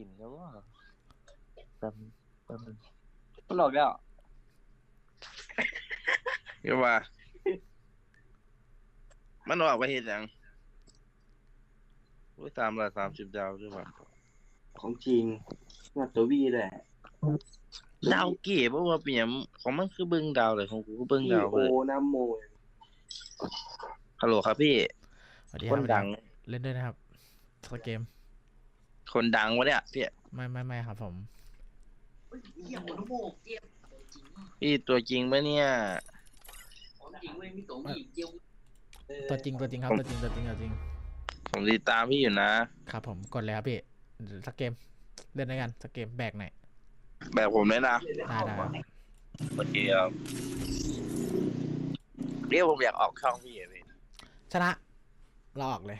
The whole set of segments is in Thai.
ถิ่นแล้วว่าแป๊บนึงแป๊บนึงมันหลอกแล้วเรียกว่า มันออกไปเห็นยังอุ้ยตามละสามสิบดาวด้วยว่ะของจริงหน้าตัววีเลยดาวเก๋เพราะว่าเปียมของมันคือเบิ้งดาวเลยของกูก็เบิ้งพี่ดาวโอเลยน้ำโมฮัลโหลครับพี่ สวัสดีคครับนดัง เล่นด้วยนะครับสเกม คนดังวะเนี่ยพี่ไม่ไม่ไม่ครับผมเยี่ยมหัวโมกเจียมจริงพี่ตัวจริงปะเนี่ยของจริงเว้ยมีตัวมีเจียวตัวจริงตัวจริงครับตัวจริงตัวจริงตัวจริง ผมติดตามพี่อยู่นะครับผมกดเลยครับพี่สเกมเล่นด้วยกันสเกมแบกหน่อยแบบผมเลยนะได้ได้ครับโอเคครับเรียกผมอยากออกช่องพี่อะพี่ชนะเราออกเลย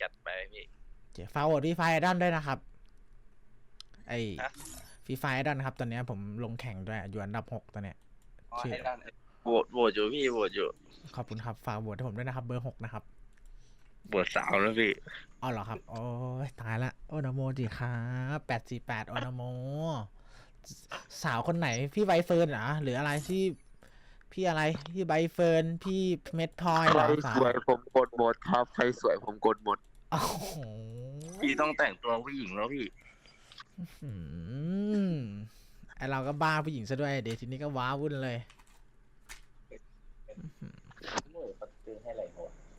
จัดไปพี่ เจ๊ฟาวด์ฟีไฟไอดอนด้วยนะครับ ไอฮะฟีไฟไอดอนครับ ตอนเนี้ยผมลงแข่งด้วยอยู่อันดับหกตอนเนี้ยชื่อให้ด้านโหวตโหวตอยู่พี่โหวตอยู่ขอบคุณครับฝากโหวตให้ผมด้วยนะครับ เบอร์หกนะครับโหวตสาวแล้วพี่ อ๋อเหรอครับ โอ้ยตายละโอนาโมดีครับแปดสี่แปดโอนาโม สาวคนไหนพี่ใบเฟิร์นเหรอหรืออะไรที่ พี่อะไรพี่ใบเฟิร์นพี่เม็ดพลอยใคเหรรอสาสวยผมกดหมดครับ ใครสวยผมกดหมด โอ้โห พี่ต้องแต่งตัวผู้หญิงแล้วพี่ อืมไอเราก็บ้าผู้หญิงซะด้วยเดี๋ยวทีนี้ก็ว้าวุ่นเลย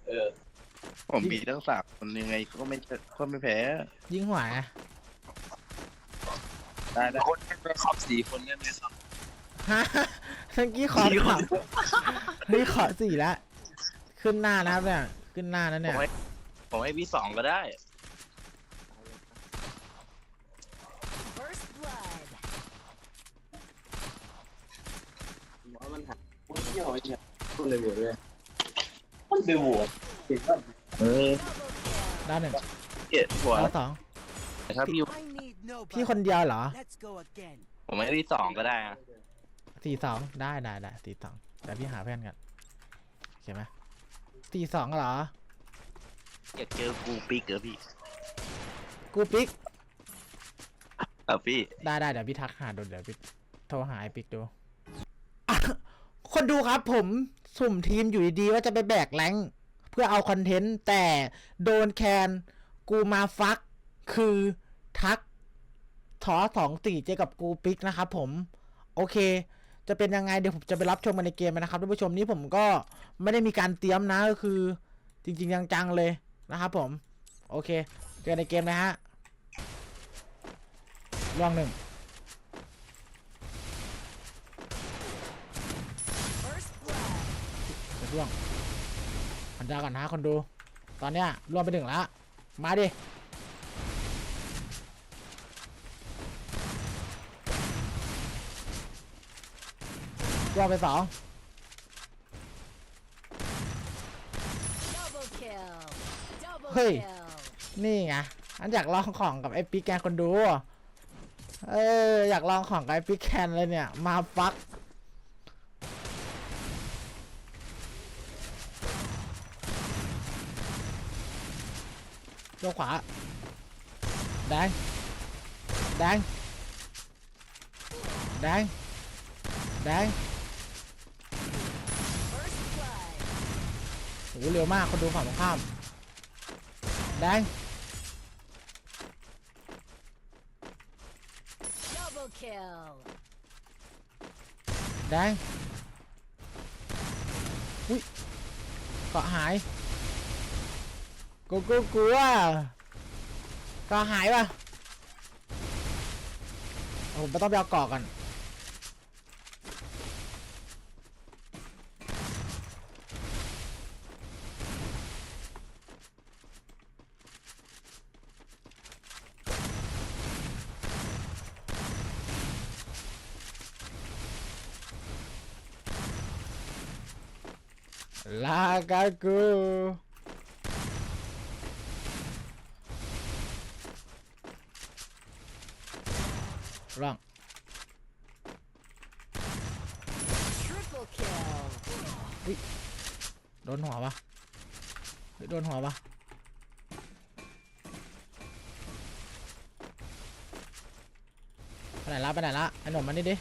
เออผมมีทั้งสามคนยังไงก็ไม่ก็ไม่แพ้ยิงหัวไงได้ได้คนกันไปครับสี่คนกันไปครับฮะเมื่อกี้ขอสามนี่ขอสี่แล้วขึ้นหน้านะครับเนี่ย ขึ้นหน้าแล้วผเนี่ยมให้ผมให้พี่สองก็ได้ First blood. ว่ามันหักคน เที่ยวไอ้เนี่ยคนเลยโหวตเลยมันไปโหวตติดว่าเออด้านหนึ่งเจ็ดหัวด้านสองถ้าพี่ I need no พี่คนเดียวเหรอ Let's go again. ผมให้พี่สองก็ได้นะสี่สองได้ได้ได้สี่สองแต่พี่หาเพื่อนกันโอเคไหมสี่สองเหรอ อยากเจอกูปีกเหรอพี่กูปิ๊กครับพี่ ได้ได้เดี๋ยวพี่ทักหาดูเดี๋ยวพี่โทรหาไอ้ปิ๊กดูอะ คนดูครับผมสุ่มทีมอยู่ดีๆว่าจะไปแบกแรงเพื่อเอาคอนเทนต์ แต่โดนแคนกูมาฟัก คือทักทอสองสี่เจกับกูปิกนะครับผม โอเค จะเป็นยังไงเดี๋ยวผมจะไปรับชมกันในเกมนะครับท่านผู้ชมนี่ผมก็ไม่ได้มีการเตรียมนะก็คือ จริง ๆ จังๆเลยนะครับผม โอเค เจอกันในเกมนะฮะล่วงหนึ่ง First blood. เดี๋ยวล่วงพันดาก่อนนะคนดู ตอนเนี้ยล่วงไปหนึ่งแล้วมาดิล่วงไปสอง Double kill. Double Hey. kill. นี่ไง อันอยากลองของกับไอ้ปิ๊กแกนคนดู เอออยากลองของกับไอ้ปิ๊กแคนเลยเนี่ย มาฟัก โยกขวา แดง แดง แดง แดง First blood. โหเร็วมากคนดูฝั่งตรงข้าม แดง Double kill. แดง อุ้ยเกาะหาย กูกูกลัวเกาะหายป่ะผมไม่ต้องไปเอาเกาะกันลากากู ร่างโดนหัวปะโดนหัวปะไปไหนละไปไหนละไอ้หนุ่มมานี่ดิ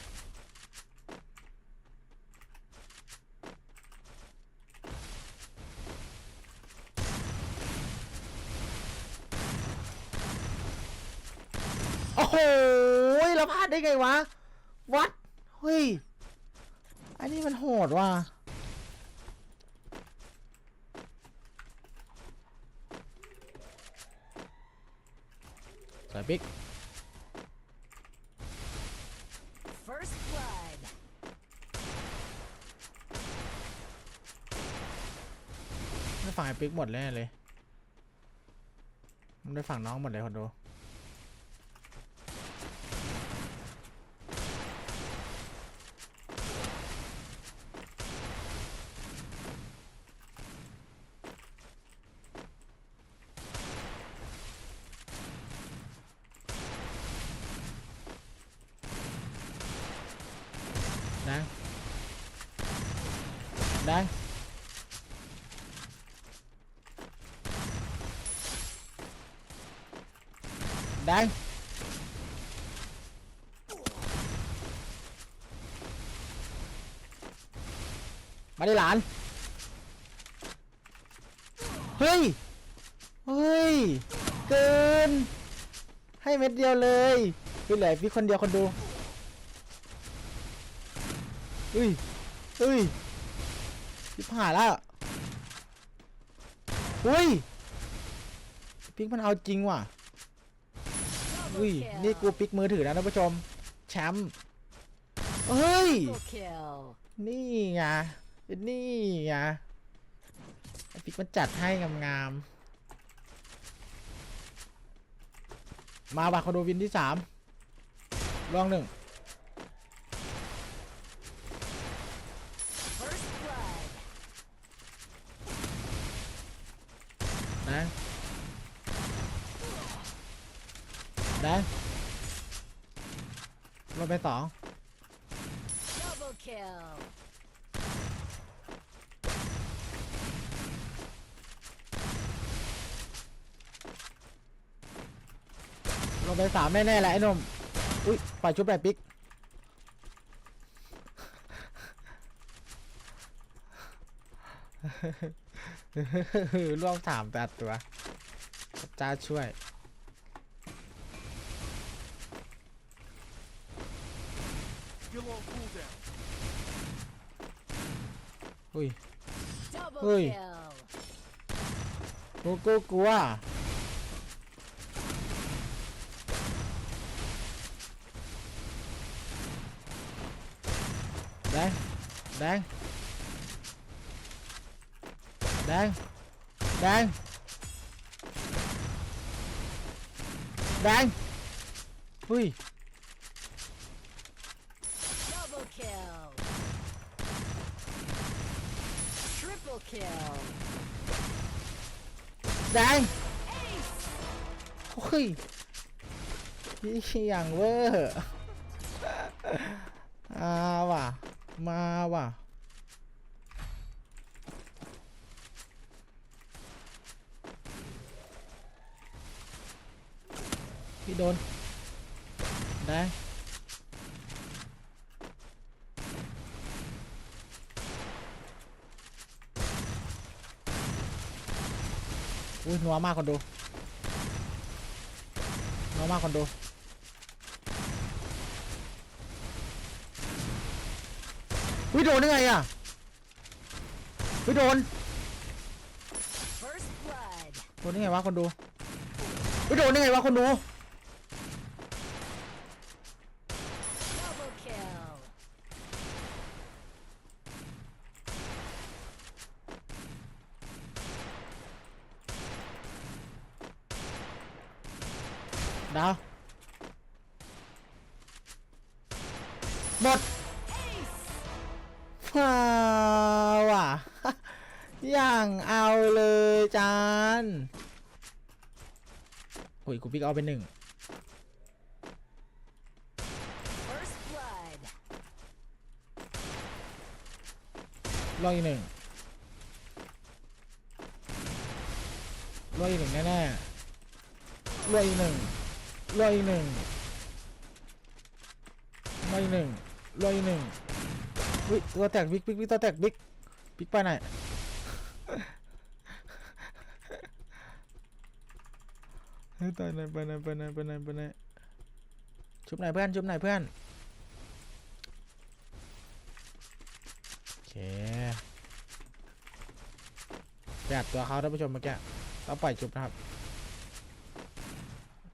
โอ้โห เราพลาดได้ไงวะ วัด เฮ้ย อันนี้มันโหดว่ะ สวยปิ๊ก First blood. ไม่ฝั่งไอ้ปิ๊กหมดเลยเลย มันได้ฝั่งน้องหมดเลยคนดูดัง ดังดังมาดิหลาน เฮ้ย เฮ้ย เกิน ให้เม็ดเดียวเลยพี่เหลือพี่คนเดียวคนดูเฮ้ยเฮ้ย ยพี่ผ่านแล้วเฮ้ยพิกมันเอาจริงว่ะอุ้ยนี่กูปิกมือถือนะท่านผู้ชมแชมป์เฮ้ยนี่ไงนี่ไงไอปิกมันจัดให้งามๆมาบ่ะเขาดูวินที่สามลองหนึ่ง First blood. นะได้ลงไปสอง Double kill. ลงไปสามแน่ๆแหละไอ้หนมอุ้ยปล่อยชุบไปปิ๊ก ร่วมสามแปดตัวพระเจ้าช่วย อุ้ย Double Ui. kill. กูกูกลัวแดงแดง แดง แดง แดงอุ้ย Double kill. Triple kill. แดง Ace. โอ้ยยี่อย่างเวอร์อาว่ะ มาว่ะ พี่โดน ได้อุ้ยนัวมากคนดูน้องมากคนดูวิโดนได้ไงอะวิโดน First blood. โดนได้ไงวะคนดูวิโดนได้ไงวะคนดู Double kill. ดาว หมด Ace. ว้าว่ะอย่างเอาเลยจานโอ้ยกูพิกเอาไปหนึ่ง First blood. รออีกหนึ่งรออีกหนึ่งแน่ๆรออีกหนึ่งรออีกหนึ่งไม่หนึ่งลอยหนึ่ง วิตัวแตกบิ๊กบิ๊กบิ๊กตัวแตกบิ๊กบิ๊กไปไหนเฮ้ยตายไหนไปไหนไปไหนไปไหนไปไหนชุบไหนเพื่อนชุบไหนเพื่อนโอเคไปอัดตัวเขาท่านผู้ชมเมื่อกี้ต้องปล่อยชุบนะครับ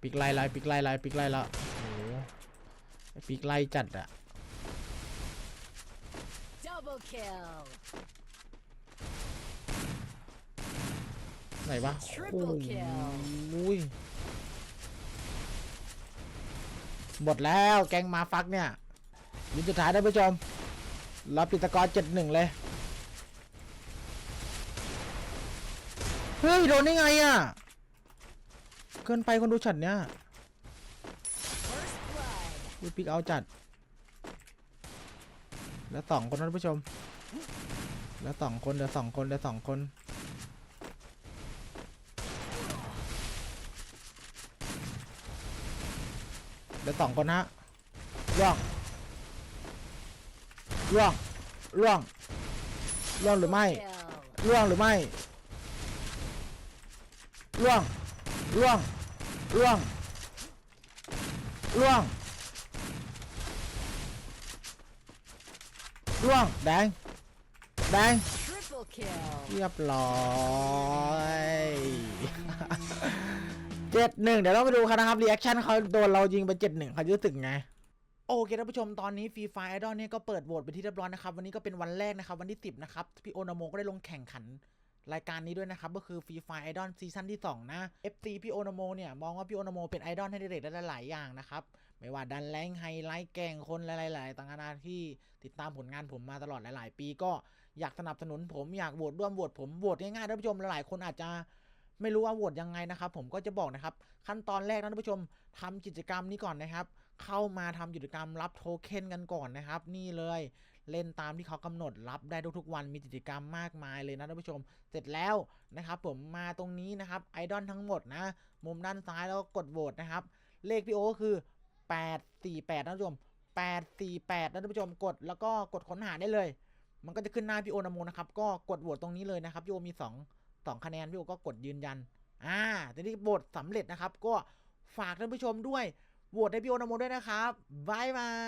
ปิกไล่ไล่ปิกไล่ไล่ปิกไล่ละโอ้โหปิกไล่จัดอะ Double kill. ไหนวะ Triple kill โอ้ย หมดแล้วแกงมาฟักเนี่ยวินสุดท้ายท่านผู้ชมรับปิดตะกอนเจ็ดหนึ่งเลย เฮ้ย โดนได้ไงอะ เกินไปคนดูช็อตเนี้ย First blood. วิปิกเอาจัด แล้วสองคนนะท่านผู้ชม แล้วสองคนเดี๋ยวสองคนเดี๋ยวสองคนเดี๋ยวสองคนฮะล่วงล่วงล่วงล่วงหรือไม่ Kill. ล่วงหรือไม่ล่วงล่วงล่วงล่วงล่วงแดง แดง Triple kill. เรียบร้อยเจ็ดหนึ่งเดี๋ยวเราไปดูกันนะครับรีแอคชั่นเขาโดนเรายิงไปเจ็ดหนึ่งเขาจะรู้สึกไงโอเคท่านผู้ชมตอนนี้ฟรีไฟไอดอลเนี่ยก็เปิดโหวตไปนที่เรียบร้อยนะครับ วันนี้ก็เป็นวันแรกนะครับ วันที่ 10 นะครับ พี่โอนาโมก็ได้ลงแข่งขันรายการนี้ด้วยนะครับ ก็คือฟรีไฟไอดอลซีซั่นที่ 2 นะ FC พี่โอนาโมเนี่ย มองว่าพี่โอนาโมเป็นไอดอลให้เด็กๆได้หลายๆอย่างนะครับ ไม่ว่าดันแรงไฮไลท์แกล้งคนหลายๆต่างๆนานาที่ติดตามผลงานผมมาตลอดหลาย ๆ ปีก็ อยากสนับสนุนผมอยากโหวตร่วมโหวตผมโหวตง่ายๆท่านผู้ชมหลายๆคนอาจจะไม่รู้ว่าโหวตยังไงนะครับ ผมก็จะบอกนะครับ ขั้นตอนแรกนะท่านผู้ชมทำกิจกรรมนี้ก่อนนะครับ เข้ามาทำกิจกรรมรับโทเค็นกันก่อนนะครับ นี่เลยเล่นตามที่เขากำหนดรับได้ทุกๆวันมีกิจกรรมมากมายเลยนะท่านผู้ชม เสร็จแล้วนะครับ ผมมาตรงนี้นะครับไอดอลทั้งหมดนะ มุมด้านซ้ายแล้วก็กดโหวตนะครับ เลขพี่โอก็คือ 848นะท่านผู้ชม848นะท่านผู้ชมกดแล้วก็กดค้นหาได้เลย มันก็จะขึ้นหน้าพี่โอนโมนะครับ ก็กดโหวตตรงนี้เลยนะครับพี่โอมี2 2คะแนนพี่โอก็กดยืนยัน อ่าทีนี้โหวตสำเร็จนะครับ ก็ฝากท่านผู้ชมด้วยโหวตให้พี่โอนโมด้วยนะครับบายบาย